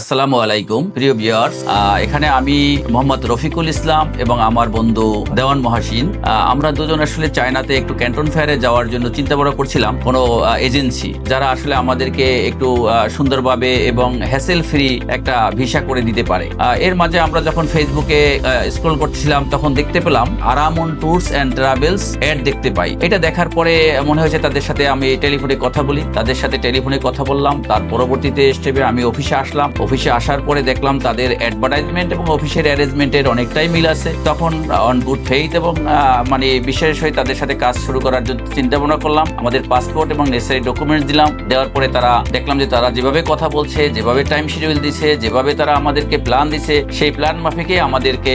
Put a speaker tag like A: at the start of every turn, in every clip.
A: আসসালামু আলাইকুম, প্রিয় ভিউয়ার্স। এখানে আমি মোহাম্মদ রফিকুল ইসলাম এবং আমার বন্ধু দেওয়ান মহাসিন। আমরা দুজন আসলে চায়নাতে একটু ক্যান্টন ফেয়ারে যাওয়ার জন্য চিন্তা ভাবনা করছিলাম কোনো এজেন্সি। যারা আসলে আমাদেরকে একটু সুন্দরভাবে এবং হ্যাসেল ফ্রি একটা ভিসা করে দিতে পারে। এর মাঝে আমরা যখন ফেসবুকে স্ক্রল করছিলাম, তখন দেখতে পেলাম Araman tours and travels ad দেখতে পাই। এটা দেখার পরে মনে হয়েছে তাদের সাথে আমি টেলিফোনে কথা বলি, তাদের সাথে টেলিফোনে কথা বললাম, তার পরবর্তীতে স্টেপে আমি অফিসে আসলাম অফিসে আসার পরে দেখলাম তাদের অ্যাডভার্টাইজমেন্ট এবং অফিসের অ্যারেঞ্জমেন্টের অনেকটাই মিল আছে। তখন অন গুড ফেইথ এবং মানে বিশেষ হয়ে তাদের সাথে কাজ শুরু করার জন্য চিন্তা ভাবনা করলাম। আমাদের পাসপোর্ট এবং নেসেসারি ডকুমেন্টস দিলাম। দেওয়ার পরে তারা দেখলাম যে তারা যেভাবে কথা বলছে, যেভাবে টাইম শিডিউল দিছে, যেভাবে তারা আমাদেরকে প্ল্যান দিছে, সেই প্ল্যান মাফিকে আমাদেরকে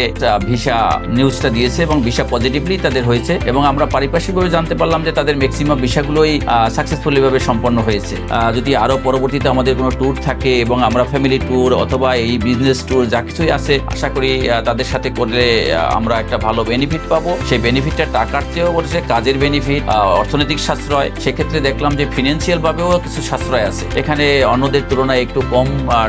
A: ভিসা নিউজটা দিয়েছে এবং ভিসা পজিটিভলি তাদের হয়েছে এবং আমরা পারিপার্শ্বিকভাবে জানতে পারলাম যে তাদের ম্যাক্সিমাম ভিসাগুলোই সাকসেসফুলি ভাবে সম্পন্ন হয়েছে। যদি আরও পরবর্তীতে আমাদের কোনো ট্যুর থাকে এবং আমরা ফ্যামিলি ট্যুর অথবা এই বিজনেস ট্যুর যা কিছুই আছে, আশা করি তাদের সাথে করলে আমরা একটা ভালো বেনিফিট পাবো। সেই বেনিফিটটা টাকার চেয়েও বলছে কাজের বেনিফিট অর্থনৈতিক সাশ্রয়। সেক্ষেত্রে দেখলাম যে ফিনান্সিয়াল ভাবেও কিছু সাশ্রয় আছে। এখানে অন্যদের তুলনায় একটু কম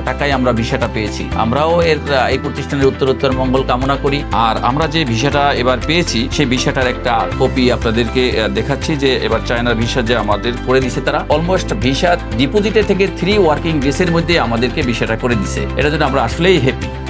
A: টাকায় আমরা ভিসাটা পেয়েছি। আমরাও এর এই প্রতিষ্ঠানের উত্তরোত্তর মঙ্গল কামনা করি। আর আমরা যে ভিসাটা এবার পেয়েছি, সেই ভিসাটার একটা কপি আপনাদেরকে দেখাচ্ছি যে এবার চায়নার ভিসা যে আমাদের করে দিছে তারা। অলমোস্ট ভিসা ডিপোজিটে থেকে থ্রি ওয়ার্কিং ডেসের মধ্যে আমাদেরকে ভিসাটা করে দিছে। এটা জন্য আমরা আসলেই হ্যাপি